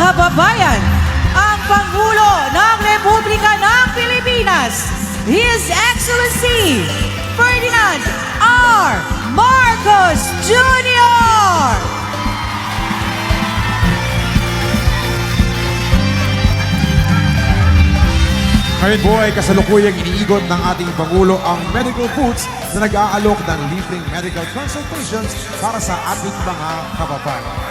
kababayan, ang Pangulo ng Republika ng Pilipinas, His Excellency Ferdinand R. Marcos Jr. Ngayon po ay kasalukuyang iniigot ng ating Pangulo ang medical foods na nag-aalok ng libreng medical consultations para sa ating mga kababayan.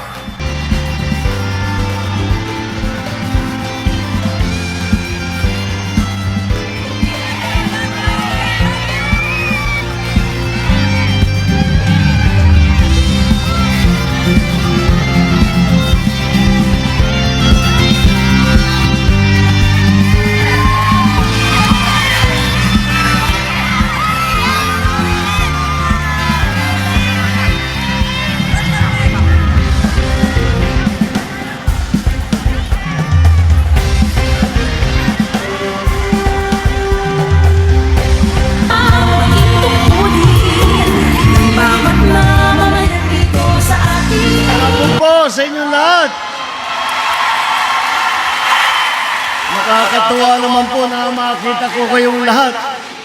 Nakakatuwa naman po na makita ko kayong lahat.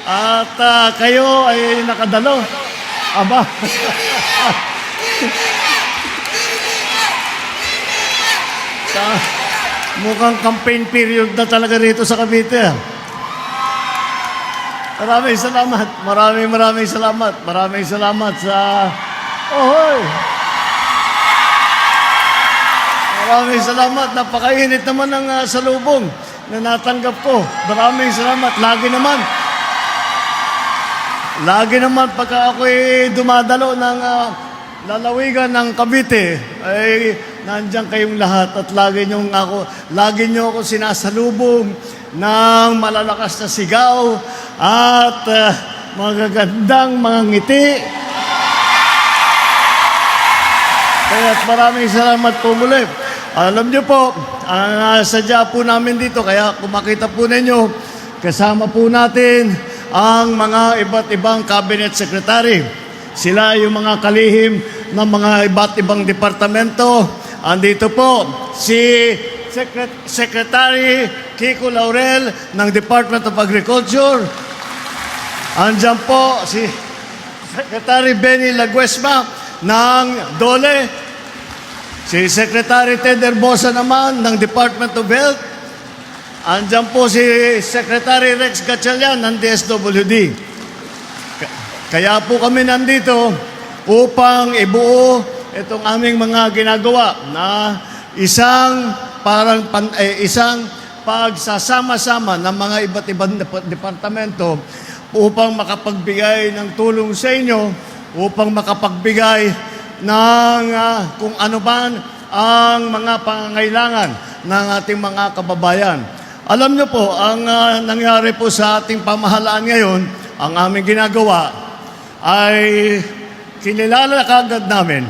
At ah, kayo ay nakadalo. Aba. sa, mukhang campaign period na talaga rito sa Cavite. ah. Maraming salamat. Maraming maraming salamat. Maraming salamat sa... Ohoy! Maraming salamat. Napakainit naman ng uh, salubong na natanggap ko. Maraming salamat. Lagi naman. Lagi naman pagka ako'y dumadalo ng ah, lalawigan ng Cavite, ay nandiyan kayong lahat at lagi nyo ako, lagi nyo ako sinasalubong ng malalakas na sigaw at ah, magagandang mga ngiti. Kaya maraming salamat po muli. Alam niyo po, ang uh, sadya po namin dito, kaya kung makita po ninyo, kasama po natin ang mga iba't ibang cabinet secretary. Sila yung mga kalihim ng mga iba't ibang departamento. Andito po si Secret- Secretary Kiko Laurel ng Department of Agriculture. Andyan po si Secretary Benny Laguesma ng DOLE. Si Secretary Ted Herbosa naman ng Department of Health. Andyan po si Secretary Rex Gatchalian ng DSWD. Kaya po kami nandito upang ibuo itong aming mga ginagawa na isang parang pan, eh, isang pagsasama-sama ng mga iba't ibang dep- departamento upang makapagbigay ng tulong sa inyo, upang makapagbigay ng ah, kung ano man ang mga pangangailangan ng ating mga kababayan. Alam niyo po, ang ah, nangyari po sa ating pamahalaan ngayon, ang aming ginagawa ay kinilala kagad namin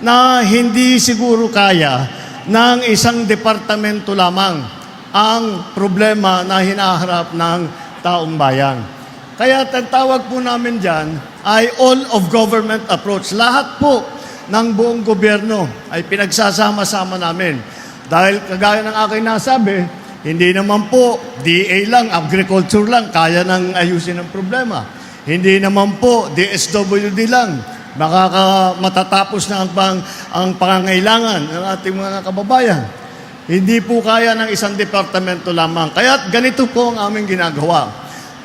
na hindi siguro kaya ng isang departamento lamang ang problema na hinaharap ng taong bayan. Kaya tawag po namin dyan ay all of government approach. Lahat po ng buong gobyerno ay pinagsasama-sama namin. Dahil kagaya ng aking nasabi, hindi naman po DA lang, agriculture lang, kaya nang ayusin ang problema. Hindi naman po DSWD lang, makaka matatapos na ang, pang, ang pangangailangan ng ating mga kababayan. Hindi po kaya ng isang departamento lamang. Kaya ganito po ang aming ginagawa.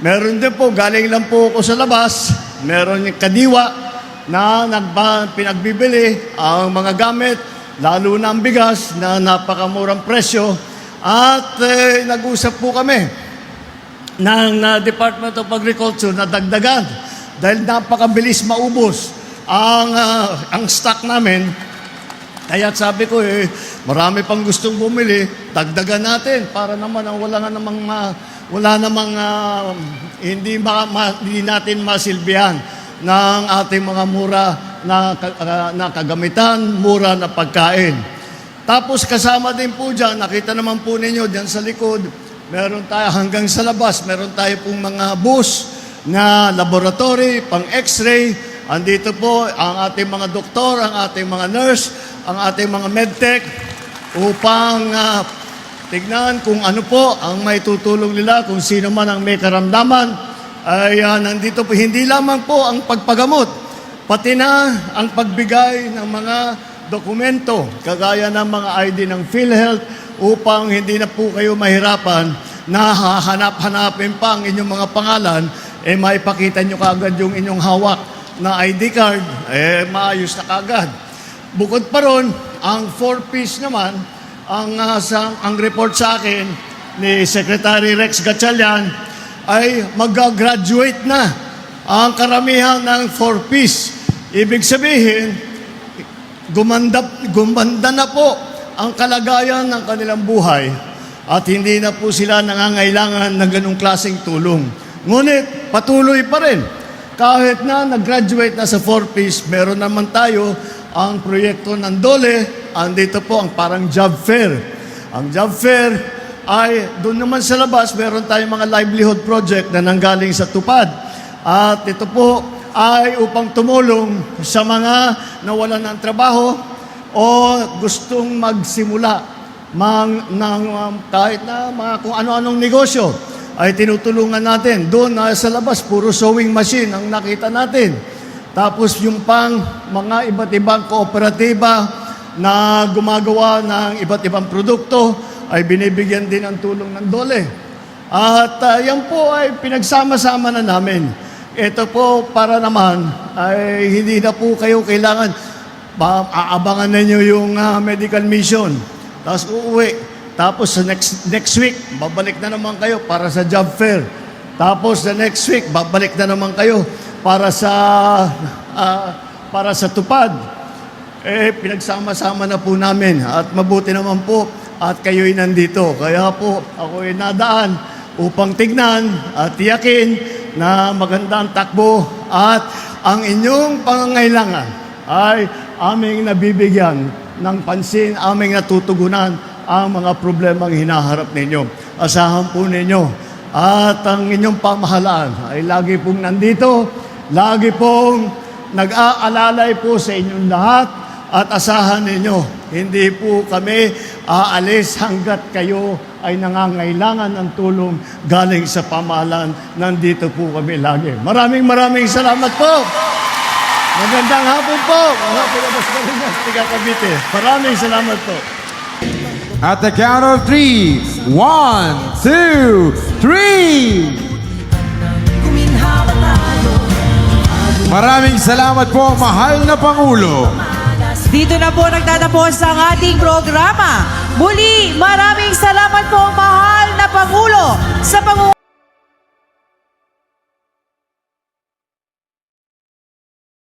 Meron din po, galing lang po ako sa labas, meron yung kadiwa na nagba, pinagbibili ang mga gamit, lalo na ang bigas na napakamurang presyo. At eh, nag-usap po kami ng uh, Department of Agriculture na dagdagan dahil napakabilis maubos ang, ah, ang stock namin. Kaya sabi ko eh, marami pang gustong bumili, dagdagan natin para naman ang wala nga namang ma, wala namang ah, hindi, ma, ma- hindi natin masilbihan ng ating mga mura na, ah, na kagamitan, mura na pagkain. Tapos kasama din po dyan, nakita naman po ninyo dyan sa likod, meron tayo hanggang sa labas, meron tayo pong mga bus na laboratory, pang x-ray. Andito po ang ating mga doktor, ang ating mga nurse, ang ating mga medtech upang ah, tignan kung ano po ang may tutulong nila, kung sino man ang may karamdaman ay nandito po hindi lamang po ang pagpagamot, pati na ang pagbigay ng mga dokumento, kagaya ng mga ID ng PhilHealth upang hindi na po kayo mahirapan na hahanap-hanapin pa ang inyong mga pangalan, eh maipakita nyo kagad yung inyong hawak na ID card, eh maayos na kagad. Bukod pa ron, ang four-piece naman, ang, ah, sa, ang report sa akin ni Secretary Rex Gatchalian ay mag-graduate na ang karamihan ng four-piece. Ibig sabihin, gumanda, gumanda na po ang kalagayan ng kanilang buhay at hindi na po sila nangangailangan ng ganong klaseng tulong. Ngunit patuloy pa rin. Kahit na nag-graduate na sa four-piece, meron naman tayo ang proyekto ng DOLE, andito po ang parang job fair. Ang job fair ay doon naman sa labas, meron tayong mga livelihood project na nanggaling sa tupad. At ito po ay upang tumulong sa mga nawalan ng trabaho o gustong magsimula mang, ng um, kahit na mga kung ano-anong negosyo ay tinutulungan natin. Doon na sa labas, puro sewing machine ang nakita natin. Tapos yung pang mga iba't ibang kooperatiba na gumagawa ng iba't ibang produkto ay binibigyan din ng tulong ng dole. At uh, yan po ay pinagsama-sama na namin. Ito po para naman ay hindi na po kayo kailangan ba, aabangan ninyo yung ah, medical mission. Tapos uuwi. Tapos sa next, next week, babalik na naman kayo para sa job fair. Tapos the next week, babalik na naman kayo para sa ah, para sa tupad. Eh, pinagsama-sama na po namin at mabuti naman po at kayo'y nandito. Kaya po, ako'y nadaan upang tignan at tiyakin na maganda ang takbo at ang inyong pangangailangan ay aming nabibigyan ng pansin, aming natutugunan ang mga problemang hinaharap ninyo. Asahan po ninyo at ang inyong pamahalaan ay lagi pong nandito, lagi pong nag-aalalay po sa inyong lahat at asahan ninyo, hindi po kami aalis hanggat kayo ay nangangailangan ng tulong galing sa pamahalaan. Nandito po kami lagi. Maraming maraming salamat po. Magandang hapon po, mga Pilabas Marinas, Tiga Cavite. Maraming salamat po. At the count of three. One, two, three! Maraming salamat po, mahal na Pangulo. Dito na po nagtatapos ang ating programa. Muli, maraming salamat po, mahal na Pangulo, sa pangungunan